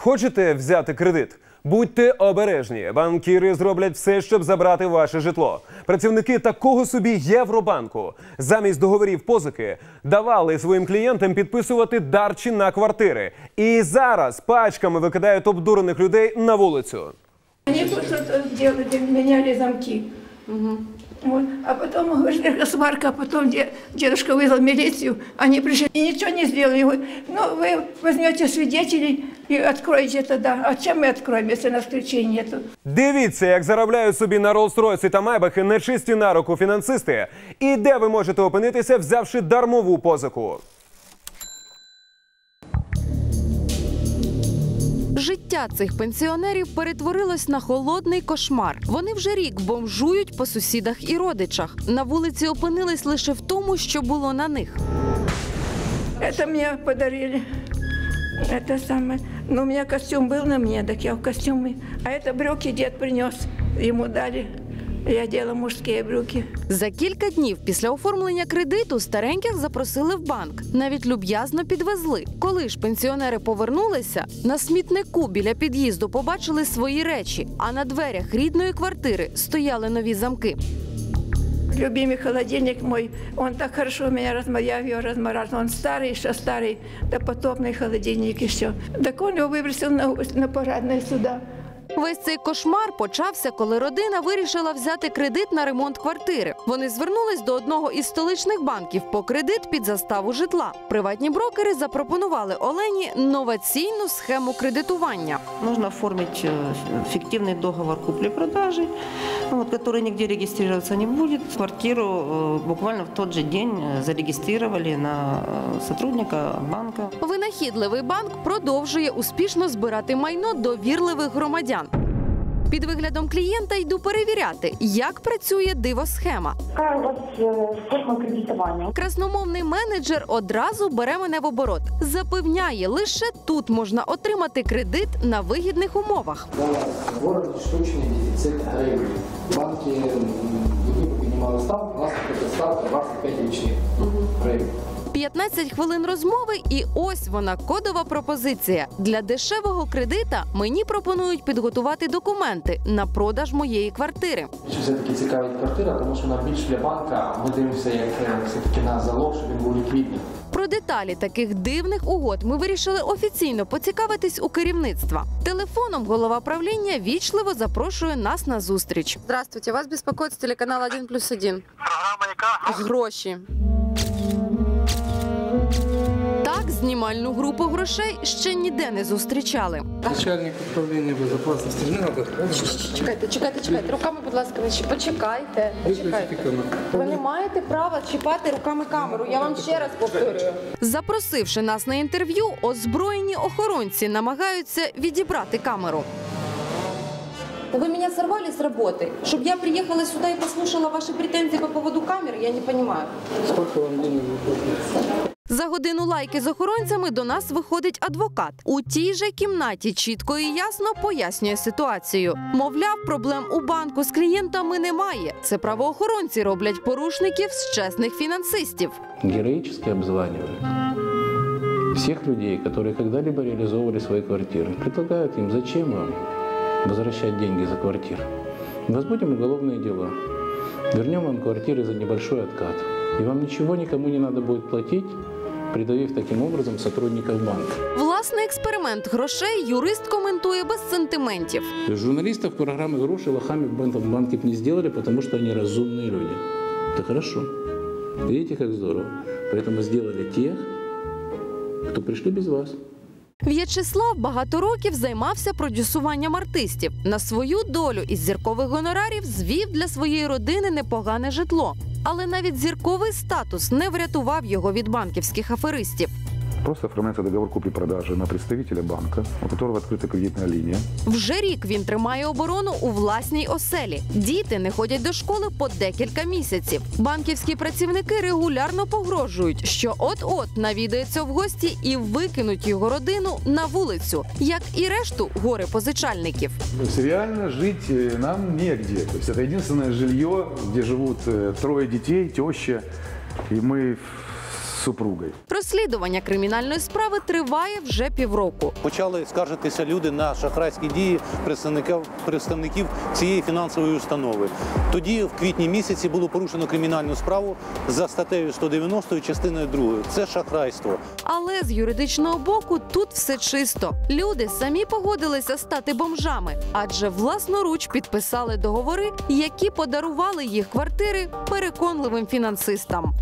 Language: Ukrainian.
Хочете взяти кредит? Будьте обережні. Банкіри зроблять все, щоб забрати ваше житло. Працівники такого собі Євробанку замість договорів позики давали своїм клієнтам підписувати дарчі на квартири. І зараз пачками викидають обдурених людей на вулицю. Они тут делали, меняли замки. Вот. А потом говорит, сварка, а потом де- дедушка вызвал милицию, они пришли и ничего не сделали. Ну, вы возьмете свидетелей и откроете тогда. А чем мы откроем, если нас ключей нету? Дивіться, як заробляють собі на Роллс-Ройси та Майбахи нечисті на руку фінансисти. І де ви можете опинитися, взявши дармову позику. Життя цих пенсіонерів перетворилось на холодний кошмар. Вони вже рік бомжують по сусідах і родичах. На вулиці опинились лише в тому, що було на них. Это мне подарили. Это самое. Ну, у меня костюм был на мне, так я в костюме. А это брюки дед принес. Ему дали. Я одела мужские брюки. За кілька днів після оформлення кредиту стареньких запросили в банк. Навіть люб'язно підвезли. Коли ж пенсіонери повернулися, на смітнику біля під'їзду побачили свої речі, а на дверях рідної квартири стояли нові замки. Любимый холодильник мой, он так хорошо меня разморозил, я его размораживала. Он старый, еще старый, допотопный холодильник еще. Так он его выбросил на, на парадное сюда. Весь цей кошмар почався, коли родина вирішила взяти кредит на ремонт квартири. Вони звернулись до одного із столичних банків по кредит під заставу житла. Приватні брокери запропонували Олені новаційну схему кредитування. Нужно оформить э, фиктивный договор купли-продажи, вот, который нигде регистрироваться не будет. Квартиру э, буквально в тот же день э, зарегистрировали на э, сотрудника банка. Винахідливий банк продовжує успішно збирати майно довірливих громадян. Під виглядом клієнта йду перевіряти, як працює дивосхема. Яка у вас е, форма кредитування? Красномовний менеджер одразу бере мене в оборот. Запевняє, лише тут можна отримати кредит на вигідних умовах. В городе штучный дефицит гривен. Банки м, не поднимали ставку, у нас эта ставка 25 личных гривен. 15 хвилин розмови, і ось вона кодова пропозиція. Для дешевого кредита мені пропонують підготувати документи на продаж моєї квартири. Що все-таки цікавить квартира, тому що вона більш для банка. Ми дивимося, як е, все-таки на залог, щоб він був ліквідний. Про деталі таких дивних угод ми вирішили офіційно поцікавитись у керівництва. Телефоном голова правління вічливо запрошує нас на зустріч. Здравствуйте, вас беспокоит телеканал 1 плюс 1. Програма яка? Гроші. знімальну групу грошей ще ніде не зустрічали. Начальник управління безпечності не треба. Чекайте, чекайте, чекайте. Руками, будь ласка, ви ще- почекайте. Виключити камеру. Ви не маєте права чіпати руками камеру. Я вам ще раз повторюю. Запросивши нас на інтерв'ю, озброєні охоронці намагаються відібрати камеру. Вы меня сорвали с работы, чтобы я приехала сюда и послушала ваши претензии по поводу камер, я не понимаю. Скільки вам денег виплатить? За годину лайки з охоронцями до нас виходить адвокат. У тій же кімнаті чітко і ясно пояснює ситуацію. Мовляв, проблем у банку з клієнтами немає. Це правоохоронці роблять порушників з чесних фінансистів. героически обзванивают всех людей, которые когда-либо реализовывали свои квартиры. Предлагают им, зачем вам возвращать деньги за квартиру. Возбудим уголовные дела. Вернем вам квартиры за небольшой откат. И вам ничего никому не надо будет платить, придавив таким образом сотрудников банка. Власний експеримент грошей юрист коментує без сентиментів. То есть журналистов программы «Гроши» лохами в бан- в банке б не сделали, потому что они разумные люди. Это хорошо. Видите, как здорово. Поэтому сделали тех, кто пришли без вас. В'ячеслав багато років займався продюсуванням артистів. На свою долю із зіркових гонорарів звів для своєї родини непогане житло. Але навіть зірковий статус не врятував його від банківських аферистів Просто оформляется договор купли-продажи на представителя банка, у которого открыта кредитная линия. Вже рік він тримає оборону у власній оселі. Діти не ходять до школи по декілька місяців. Банківські працівники регулярно погрожують, що от-от навідаються в гості і викинуть його родину на вулицю, як і решту гори позичальників. То есть реально жить э, нам негде. То есть это единственное жилье, где живут э, трое детей, теща. И мы супругой. Розслідування кримінальної справи триває вже півроку. Почали скаржитися люди на шахрайські дії представників, представників цієї фінансової установи. Тоді, в квітні місяці, було порушено кримінальну справу за статтею 190 частиною 2. Це шахрайство. Але з юридичного боку тут все чисто. Люди самі погодилися стати бомжами, адже власноруч підписали договори, які подарували їх квартири переконливим фінансистам.